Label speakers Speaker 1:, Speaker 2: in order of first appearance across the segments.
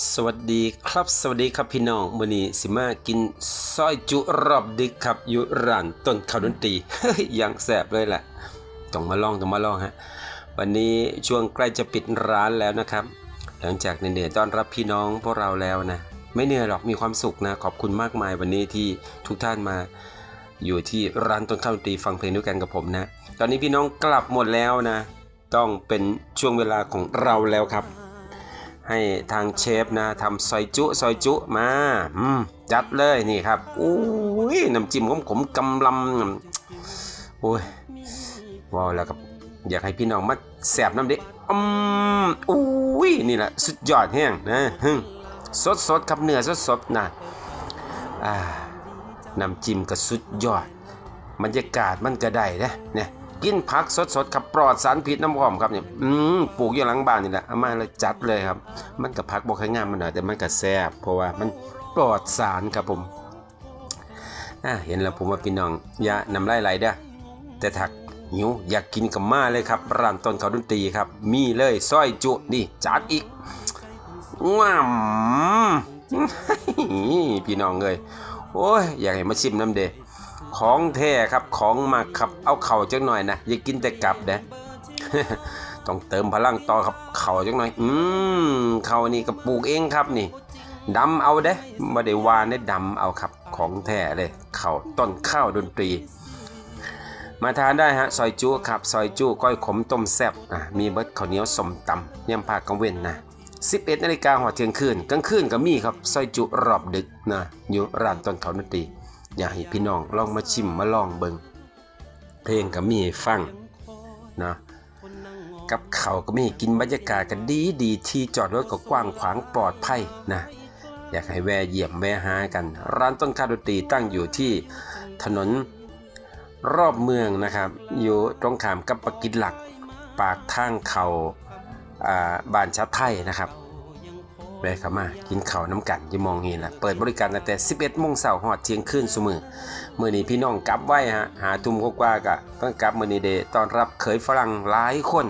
Speaker 1: สวัสดีครับสวัสดีครับพี่น้องมื้อนี้สิมากินซอยจุรอบดึกครับอยู่ร้านต้นข้าวดนตรียังแสบเลยแหละต้องมาลองต้องมาลองฮะวันนี้ช่วงใกล้จะปิดร้านแล้วนะครับ หลังจากเหนื่อยต้อนรับพี่น้องพวกเราแล้วนะ ไม่เหนื่อยหรอกมีความสุขนะ ขอบคุณมากมายวันนี้ที่ทุกท่านมา อยู่ที่ร้านต้นข้าวดนตรีฟังเพลงด้วยกันกับผมนะ ตอนนี้พี่น้องกลับหมดแล้วนะ ต้องเป็นช่วงเวลาของเราแล้วครับ ให้ทางเชฟนะทำซอยจุซอยจุมาอืมจัดเลยนี่ครับอุ้ยน้ำจิ้มของผมกำลำโอ้ยว้าวแล้วครับอยากให้พี่น้องมาแสบน้ำดิอืมอุ้ยนี่แหละสุดยอดแห้งนะฮึสดสดๆครับเนื้อสดสดๆนะอ่าน้ำจิ้มก็สุดยอดบรรยากาศมันก็ได้นะเนี่ย กินผักสดๆครับปลอดสารพิษน้ำหอมครับเนี่ยอืมปลูกอยู่หลังบ้านนี่แหละเอามาเลยจัดเลยครับ มันกับผักบอกให้งามมันหน่อยแต่มันก็แซ่บเพราะว่ามันปลอดสารครับผมอ่าเห็นแล้วผมว่าพี่น้องอย่านำไล่ไหลเด้อแต่ถักหิวอยากกินกับมาเลยครับร้านต้นเขาดนตรีครับ มีเลยซอยจุนี่จัดอีกว้ามพี่น้องเลยโอ้ยอยากให้มาชิมน้ำเด ของแท้ครับของมากครับเอาเข่าจังหน่อยนะอย่ากินแต่กลับเด้ต้องเติมพลังต่อครับเข่าจังหน่อย อืมเข่านี่ก็ปลูกเองครับนี่ดำเอาเด้ม่ได้วานได้ดำเอาครับของแท้เลยเข่าต้นข้าวดนตรี มาทานได้ฮะซอยจุครับซอยจุก้อยขมต้มแซ่บอะมีเบิดข้าวเหนียวสมตำยำผักกังเว้นนะ11นาฬิกาหัวเที่ยงคืนกลางคืนก็มีครับซอยจุรอบดึกนะอยู่ร้านต้นเขาดนตรี อยากให้พี่น้องลองมาชิมมาลองเบิงเพลงก็มีให้ฟังนะกับเขาก็มีกินบรรยากาศกันดีดีที่จอดรถก็กว้างขวางปลอดภัยนะ อยากให้แวะเยี่ยมแวะหากัน ร้านต้นข้าวดนตรีตั้งอยู่ที่ถนนรอบเมืองนะครับ อยู่ตรงขามกับปากกินหลัก ปากทางเขา่าบ้านชัดไทยนะครับ แวะเข้ามากินข้าวน้ำกันยี่มองเห็นละเปิดบริการตั้งแต่ 11โมงเช้าหอดเที่ยงคืนเสมอมื่อนี้พี่น้องกลับไว้ฮะหาทุ่มกว่ากะเพิ่งกลับมื่อนี้เดตอนรับเขยฝรั่งหลายคน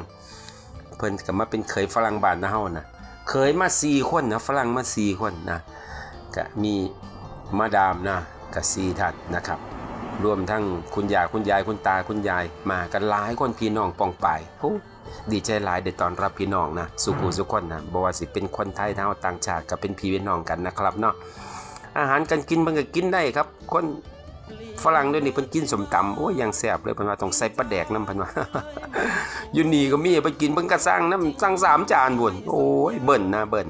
Speaker 1: เพิ่นก็มาเป็นเขยฝรั่งบ้านนะเฮานะเขยมา4คนนะฝรั่งมา4คนนะก็มีมาดามนะก็4ท่านนะครับรวมทั้งคุณยายคุณยายคุณตาคุณยายมากันหลายคนพี่น้องปองปายโอ้ ดีใจหลายได้ตอนรับพี่น้องนะสุขุสุขคนนะบว่าสิเป็นคนไทยเท่าต่างชาติก็เป็นพี่เป็นน้องกันนะครับเนาะอาหารการกินมันก็กินได้ครับ คนฝรั่งด้วยนี่เพิ่นกินสมตำโอ้ยยังแซ่บเลยเพิ่นว่าต้องใส่ปลาแดกน้ำเพิ่นว่าอยู่นี่ก็มีไปกินเพิ่นก็สั่งน้ำสั่งสามจานบุญโอ้ยเบิ่นนะเบิ่น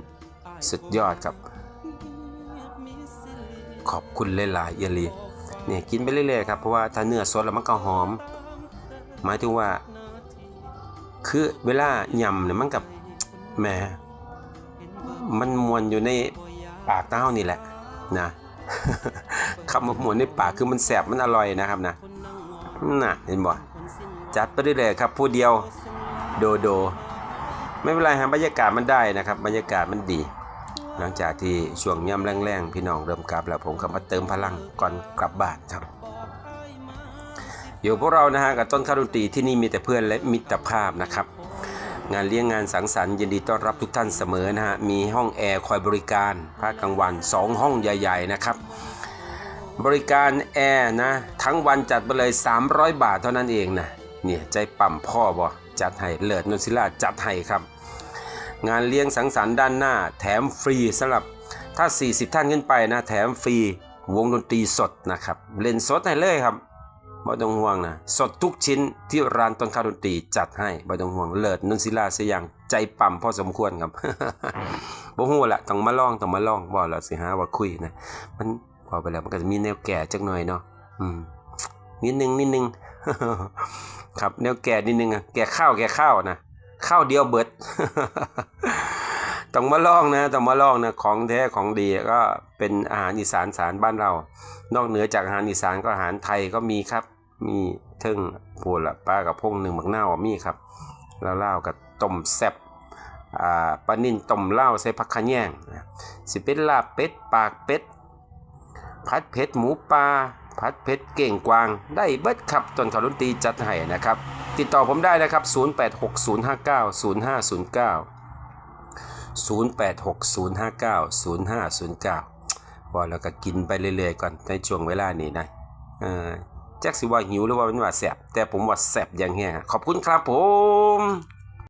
Speaker 1: สุดยอดครับ ขอบคุณหลายๆเอียลีเนี่ยกินไปเรื่อยๆครับเพราะว่าถ้าเนื้อสดแล้วมันก็หอม หมายถึงว่า คือเวลายำเนี่ยมันกับแหมมันมวนอยู่ในปากเต้านี่แหละนะคำว่ามวนในปากคือมันแสบมันอร่อยนะครับนะน่ะเห็นบ่จัดไปเรื่อยครับผู้เดียวโดโด ไม่เป็นไรฮะบรรยากาศมันได้นะครับ บรรยากาศมันดี หลังจากที่ช่วงย่ำแรงๆพี่น้องเริ่มกลับแล้วผมก็มาเติมพลังก่อนกลับบ้านครับ อยู่พวกเรานะฮะกับต้นข้าวดนตรีที่นี่มีแต่เพื่อนและมิตรภาพนะครับ งานเลี้ยงงานสังสรรค์ยินดีต้อนรับทุกท่านเสมอนะฮะมีห้องแอร์คอยบริการภาคกลางวัน 2 ห้องใหญ่ ๆ นะครับ บริการแอร์นะทั้งวันจัดไปเลย 300 บาทเท่านั้นเองนะเนี่ยใจปั่มพ่อบ่จัดให้เลิศนนศิลาจัดให้ครับ งานเลี้ยงสังสรรค์ด้านหน้า แถมฟรีสำหรับถ้า 40 ท่านขึ้นไปนะแถมฟรีวงดนตรีสดนะครับเล่นสดให้เลยครับ บ่ต้องห่วงนะสดทุกชิ้นที่ร้านต้นข้าวดนตรีจัดให้บ่ต้องห่วงเลิศนนศิลาเสียอย่างใจปั่มพอสมควรครับบ่ฮู้ละต้องมาลองต้องมาลองบ่แล้วสิหาว่าคุยนะมันพอไปแล้วมันก็จะมีแนวแก่จักหน่อยเนาะอืมนิดนึงนิดนึงครับแนวแก่นิดนึงอะแก่ข้าวแก่ข้าวนะข้าวเดียวเบิด ต้องมาลองนะต้องมาลองนะของแท้ของดีก็เป็นอาหารอีสานสารบ้านเรา นอกเหนือจากอาหารอีสานก็อาหารไทยก็มีครับ มีเทึ่งปูละปลากับพงหนึ่งบักหน้าวมีครับแล้วเล่ากับต้มแซ่บอ่าปลานิ่นต้มเหล้าใส่ผักขะแยงสิเป็นลาบเป็ดปากเป็ดผัดเผ็ดหมูปลาผัดเผ็ดเก่งกวางได้เบิดครับจนขาวดนตีจัดให้นะครับ ติดต่อผมได้นะครับ 0860590509 0860590509ว่าแล้วก็กินไปเรื่อยๆก่อนในช่วงเวลานี้นะเออแจ็คสิว่าหิวหรือว่ามันว่าแสบแต่ผมว่าแสบอย่างแห้งขอบคุณครับผม